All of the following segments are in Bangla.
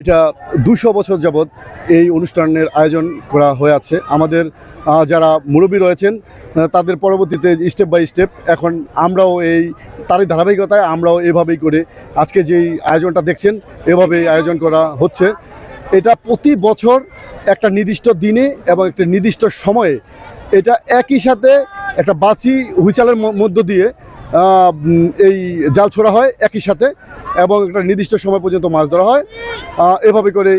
এটা দুশো বছর যাবৎ এই অনুষ্ঠানের আয়োজন করা হয়ে আছে। আমাদের যারা মুরব্বী রয়েছেন তাদের পরবর্তীতে স্টেপ বাই স্টেপ এখন আমরাও এই তারই ধারাবাহিকতায় আমরাও এভাবেই করে আজকে যেই আয়োজনটা দেখছেন, এভাবেই আয়োজন করা হচ্ছে। এটা প্রতি বছর একটা নির্দিষ্ট দিনে এবং একটা নির্দিষ্ট সময়ে এটা একই সাথে একটা বাছি হুইচালের মধ্য দিয়ে এই জাল ছোড়া হয় একই সাথে এবং একটা নির্দিষ্ট সময় পর্যন্ত মাছ ধরা হয়। এভাবে করে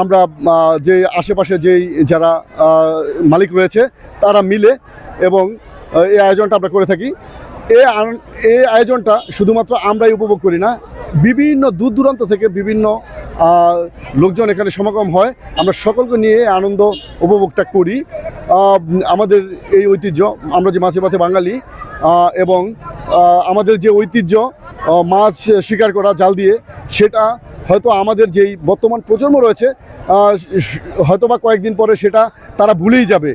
আমরা যে আশেপাশে যেই যারা মালিক রয়েছে, তারা মিলে এবং এই আয়োজনটা আমরা করে থাকি। এই এই আয়োজনটা শুধুমাত্র আমরাই উপভোগ করি না, বিভিন্ন দূর দূরান্ত থেকে বিভিন্ন লোকজন এখানে সমাগম হয়। আমরা সকলকে নিয়ে আনন্দ উপভোগটা করি। আমাদের এই ঐতিহ্য, আমরা যে মাছে মাছে বাঙালি এবং আমাদের যে ঐতিহ্য মাছ শিকার করা, জাল দিয়ে, সেটা হয়তো আমাদের যেই বর্তমান প্রজন্ম রয়েছে হয়তো বা কয়েকদিন পরে সেটা তারা ভুলেই যাবে।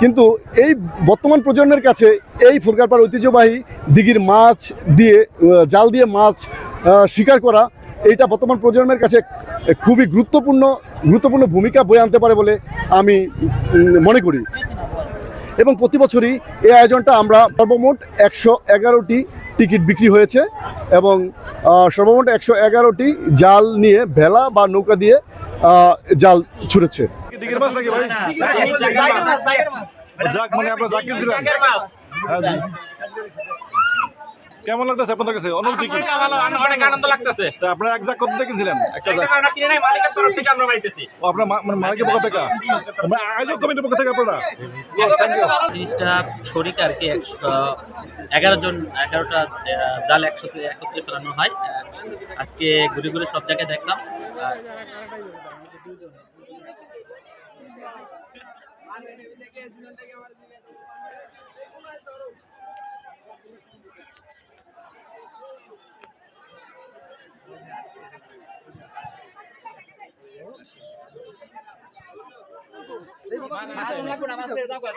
কিন্তু এই বর্তমান প্রজন্মের কাছে এই ফুরকারপাড় ঐতিহ্যবাহী দিঘির মাছ দিয়ে জাল দিয়ে মাছ শিকার করা, এইটা বর্তমান প্রজন্মের কাছে খুবই গুরুত্বপূর্ণ গুরুত্বপূর্ণ ভূমিকা বয়ে আনতে পারে বলে আমি মনে করি। এবং প্রতি বছরই এই আয়োজনটা আমরা সর্বমোট একশো এগারোটি টিকিট বিক্রি হয়েছে এবং সর্বমোট একশো এগারোটি জাল নিয়ে ভেলা বা নৌকা দিয়ে জাল যাক মানে কেমন লাগতেছে আপনাদের কাছে? অনুভূতি কি অনেক আনন্দ লাগতেছে। তো আপনারা এক জাগ কত কিনছিলেন একটা জায়গা কিনে নাই মালিকের তরফ থেকে আমরা বাইতেছি ও আপনার মানে মালিকের পক্ষ থেকে? আমরা আয়োজক কমিটির পক্ষ থেকে আপনারা? জিনিসটা শরিক আর কি এগারো জন এগারোটা জাল একসাথে একত্রে ফেলানো হয়। আজকে ঘুরে ঘুরে সব জায়গায় দেখলাম। Hazle una más de esa, pues.